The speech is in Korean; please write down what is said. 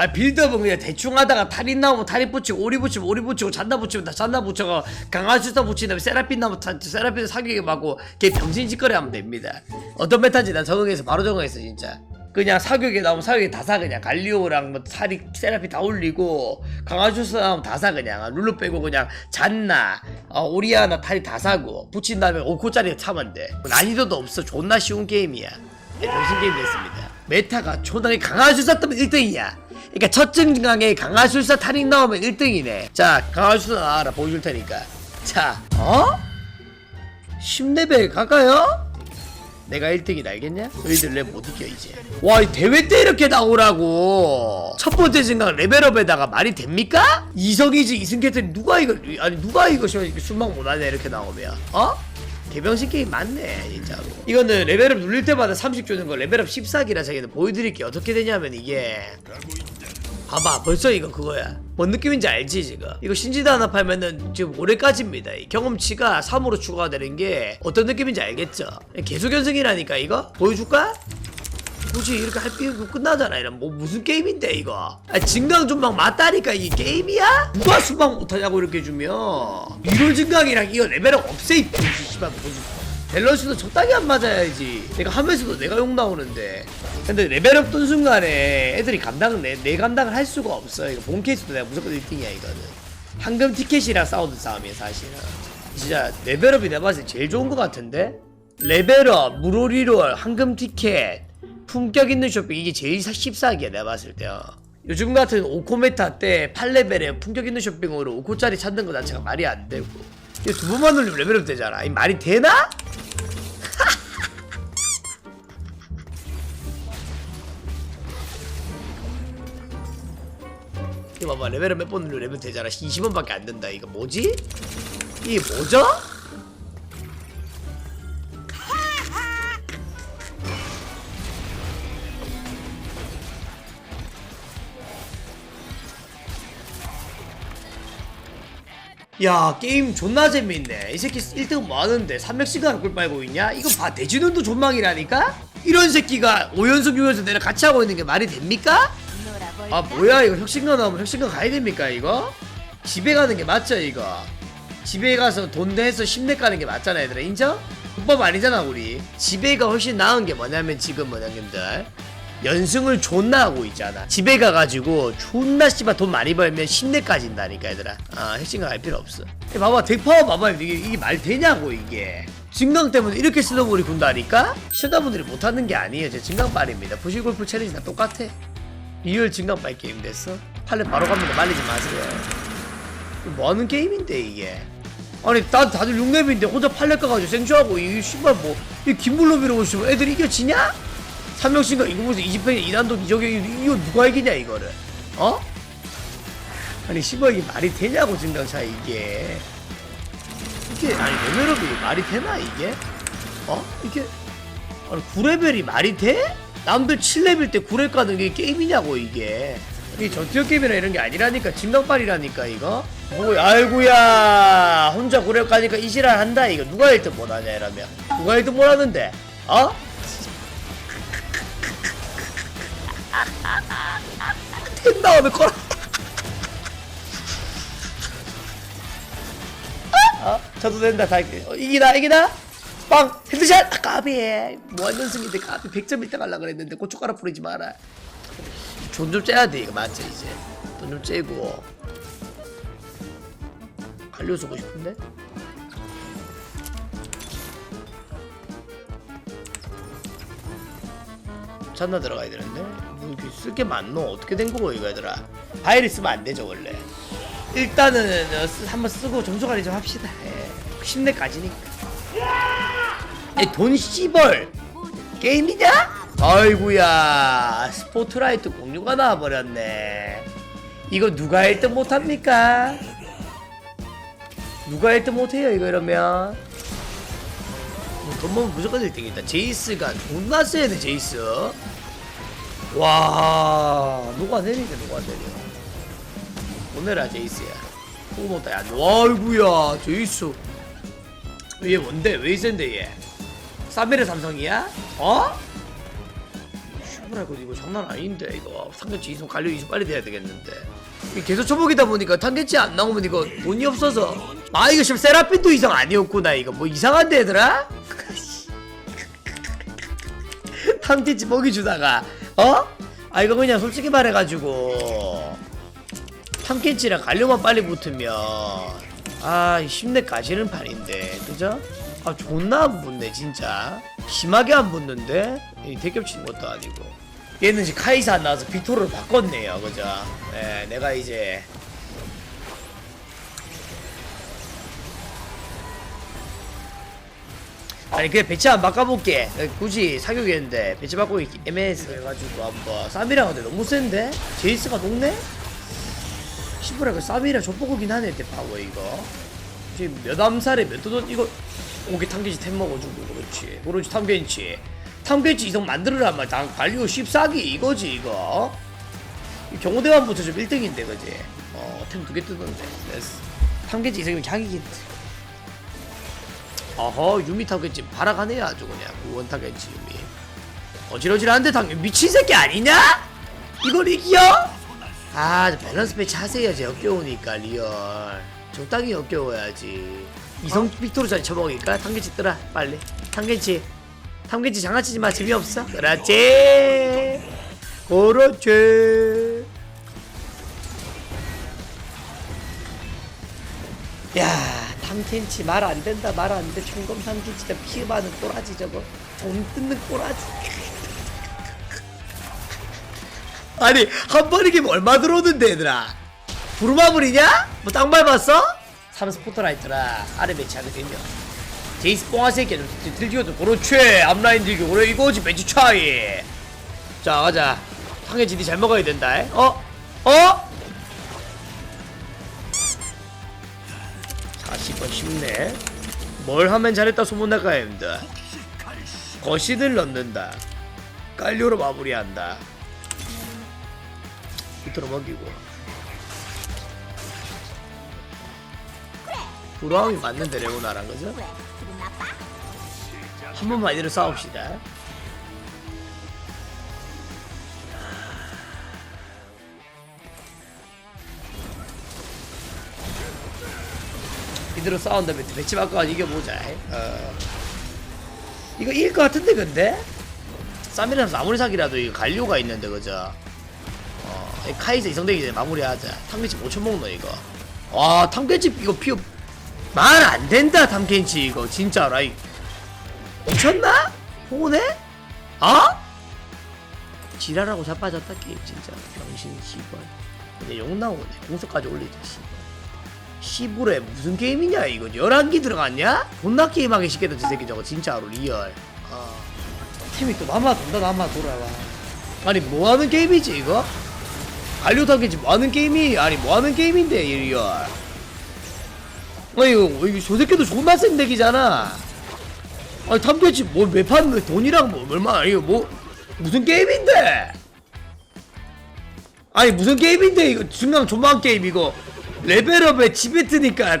아 빌드업은 그냥 대충 하다가 탈이 나오면 탈이 붙이고 오리 붙이고 오리 붙이고 잔나 붙이고 다 잔나 붙여가 강화주사 붙인 다음에 세라핀 나오면 타- 세라핀 사격에 맞고 걔 병신짓거리 하면 됩니다. 어떤 메타인지 난 적응해서 바로 적응했어 진짜. 그냥 사격에 나오면 사격에 다 사 그냥. 갈리오랑 뭐 살이 세라핀 다 올리고 강화주사 나오면 다 사 그냥. 룰루 빼고 그냥 잔나 어, 오리아나 탈이 다 사고 붙인 다음에 5코짜리 차면 돼. 난이도도 없어. 존나 쉬운 게임이야. 네, 병신 게임 됐습니다. 메타가 존나 강화주사 뜨면 1등이야 그러니까 첫 증강에 강화술사 탈익 나오면 1등이네. 자, 강화술사 나와라 보여줄 테니까. 자, 어? 10레벨 갈까요? 내가 1등이다 알겠냐? 너희들 랩못 이겨 이제 와 이 대회 때 이렇게 나오라고 첫 번째 생각 레벨업에다가 말이 됩니까? 이성이지 이승캐틀 누가 이거 아니 누가 이거 시- 순방 못하냐 이렇게 나오면 어? 개병신 게임 맞네 진짜로. 이거는 레벨업 눌릴 때마다 30 주는 거 레벨업 14기라 자기는 보여드릴게 어떻게 되냐면 이게. 봐봐 벌써 이거 그거야. 뭔 느낌인지 알지 지금? 이거 신지도 하나 팔면은 지금 올해까지입니다 이. 경험치가 3으로 추가가 되는 게 어떤 느낌인지 알겠죠? 계속 연승이라니까 이거? 보여줄까? 굳이 이렇게 할 필요 없고 끝나잖아 이런. 뭐 무슨 게임인데 이거? 아 증강 좀 막 맞다니까 이게 게임이야? 누가 수박 못하냐고 이렇게 주면. 이런 증강이랑 이거 레벨업 없애 이 씨발 무슨 밸런스도 적당히 안 맞아야지. 내가 하면서도 내가 욕 나오는데. 근데 레벨업 뜬 순간에 애들이 감당을 내, 내 감당을 할 수가 없어. 이거 본 케이스도 내가 무조건 1등이야 이거는. 황금 티켓이랑 싸우는 싸움이야 사실은. 진짜 레벨업이 내가 봤을 때 제일 좋은 것 같은데? 레벨업 무로리롤 황금 티켓 품격 있는 쇼핑. 이게 제일 사- 씹사기야 내가 봤을 때요. 요즘 같은 5코 메타 때 8레벨에 품격 있는 쇼핑으로 5코짜리 찾는 거 자체가 말이 안 되고. 이거 두 번만 올리면 레벨업 되잖아. 이 말이 되나? 이거 봐봐. 레벨업 몇번 누르면 레벨 되잖아. 20원밖에 안 된다. 이거 뭐지? 이게 뭐죠? 야 게임 존나 재밌네 이 새끼 1등 뭐하는데 300시간 꿀 빨고 있냐? 이거 봐 대진운도 존망이라니까? 이런 새끼가 5연승 6연승 내랑 같이 하고 있는 게 말이 됩니까? 아 뭐야 이거 혁신가 나오면 혁신가 가야 됩니까 이거? 집에 가는 게 맞죠 이거? 집에 가서 돈 내서 심내 가는 게 맞잖아 얘들아 인정? 불법 아니잖아 우리 집에가 훨씬 나은 게 뭐냐면 지금 뭐냐님들 연승을 존나 하고 있잖아. 집에 가가지고 존나 씨발 돈 많이 벌면 심내 까진다니까 얘들아. 아 혁신가 갈 필요 없어. 봐봐 덱파워 봐봐 이게, 이게 말 되냐고 이게. 진강 때문에 이렇게 슬로우볼이 군다니까? 시청자분들이 못하는 게 아니에요 제 진강빨입니다. 부실골프 챌린지 다 똑같아. 리얼 진강빨 게임 됐어? 팔레 바로 갑니다. 말리지 마세요. 뭐하는 게임인데 이게? 아니 난 다들 6렙인데 혼자 팔레 까가지고 생쇼하고 이 씨발 뭐이 김블로비로 오시면 애들 이겨지냐? 3명씩가 이거 무슨 20편에 이난도 이적이 이거 누가 이기냐 이거를 어? 아니 씨발 이게 말이 되냐고 진강차 이게 이게 아니 레벨업이 말이 되나 이게? 어? 이게 아니 9레벨이 말이 돼? 남들 7레벨 때 9레벨 가는 게 게임이냐고 이게 이게 전투력 게임이나 이런 게 아니라니까 진강빨이라니까 이거 뭐 아이고야 혼자 9레벨 가니까 이지랄 한다 이거 누가 1등 못하냐 이러면 누가 1등 못하는데 어? 템 나오면 꺼라 어? 저도 된다 다 어, 이기다 이기다. 빵 헤드샷. 아, 까비. 무한연승인데 까비. 100점 1등 하려고 그랬는데 고춧가루 뿌리지 마라. 돈 좀 째야 돼 이거 맞지 이제. 돈 좀 째고. 갈려 쓰고 싶은데? 잔나 들어가야 되는데? 뭐 이렇게 쓸 게 많노? 어떻게 된 거고 이거 얘들아? 바이를 쓰면 안 되죠 원래. 일단은 어, 쓰- 한번 쓰고 점수 관리 좀 합시다. 예. 10내까지니까. 돈 씨벌! 게임이냐? 아이구야. 스포트라이트 공유가 나와버렸네. 이거 누가 1등 못합니까? 누가 1등 못해요 이거 이러면? 뭐돈 모으면 무조건 1등이다. 제이스가 존나 세야 돼 제이스 와 누가 내리네 누가 내려? 오늘아 제이스야. 후모다 야 아이구야 제이스. 얘 뭔데? 왜 센데 얘? 3일의 삼성이야? 어? 시부라고 이거 장난 아닌데 이거. 상계치 이송 관료 이송 빨리 돼야 되겠는데. 계속 초복이다 보니까 tan계치 안 나오면 이거 돈이 없어서. 아 이거 지금 세라핀도 이상 아니었구나 이거. 뭐 이상한데 얘들아? tan계치 먹이 주다가 어? 아 이거 그냥 솔직히 말해가지고 탐켄치랑 갈료만 빨리 붙으면 아 힘내 가시는 판인데 그죠? 아 존나 안 붙네 진짜 심하게 안 붙는데 이 대겹치는 것도 아니고 얘는 지금 카이사 안 나와서 비토를 바꿨네요 그죠? 네 내가 이제 아니 그냥 배치 안 바꿔볼게. 굳이 사격했는데 배치 바꾸기 애매해서 해가지고 한번 쌈이랑 근데 너무 센데? 제이스가 높네? 시부라 그 쌈이랑 족보고긴 하네 대파워 이거. 지금 몇 암살에 몇 도전 이거 오게 탐겐치 템 먹어주고 그렇지. 그렇지 탐겐치. 탐겐치 이성 만들으란 말당 관리고 씹싸기 이거지 이거. 이 경호대만 붙여주면 1등인데 그지? 어템 두 개 뜨던데. 탐겐치 이성이면 장이긴 어허 유미 탐겐치 발악하네 아주 그냥 구원 탐겐치 유미 어지러지한데 당연 미친 새끼 아니냐? 이걸 이겨? 아, 저 밸런스 배치 하세요. 제 역겨우니까 리얼. 적당히 역겨워야지. 이성 빅토르 잘 쳐먹으니까 탐겐치 뜨라 빨리. 탐겐치. 탐겐치 장난치지 마 재미없어. 그렇지. 그렇지. 야, 탐켄치 말 안 된다 말 안 돼. 총검 탐켄치 진짜 피 많은 꼬라지 저거. 돈 뜯는 꼬라지. 아니 한 번이기면 얼마 들어오는데 얘들아 부루마블이냐? 뭐 땅 밟았어? 3 스포트라이트라 아래 배치하게 되면 제이스 뽕아 새끼야 좀 들기도 그렇지 앞라인 들기 그래 이거지 배치 차이 자 가자 당연히 니잘 먹어야 된다 에? 어? 어? 네. 뭘 하면 잘했다 소문날까 합니다 거신을 넣는다. 깔료로 마무리한다. 밑으로 먹이고. 브라움이 맞는데 기분 나빠? 한 번만 이대로 싸웁시다 이대로 싸운 다음에 배치 바꿔 이겨보자 어. 이거 이길 것 같은데 근데? 쌈이라서 아무리 사기라도 이거 갈료가 있는데 그죠? 어, 이 카이사 이성되기 전에 마무리하자. 탐켄치 5천 먹노 이거. 와 탐켄치 이거 피어 말 안 된다 탐켄치 이거 진짜 라. 이 미쳤나? 홍은해? 어? 지랄하고 자빠졌다 게임 진짜 병신 씨발. 근데 욕 나오네. 공석까지 올리자 씨발. 시부레 무슨 게임이냐 이거 11기 들어갔냐? 존나 게임하기 쉽겠다 저 새끼 저거 진짜로 리얼. 어. 팀이 또 남아 돈다 남아 돌아와. 아니 뭐하는 게임이지 이거? 알료타겠지 뭐하는 게임이? 아니 뭐하는 게임인데 이 리얼. 아니 이거 이거 저 새끼도 존나 센 덱이잖아. 아니 탐겠지. 뭐 매판 돈이랑 뭐 얼마 이거 뭐 무슨 게임인데? 아니 무슨 게임인데 이거? 중간 조만 게임 이거 레벨업에 집에 뜨니까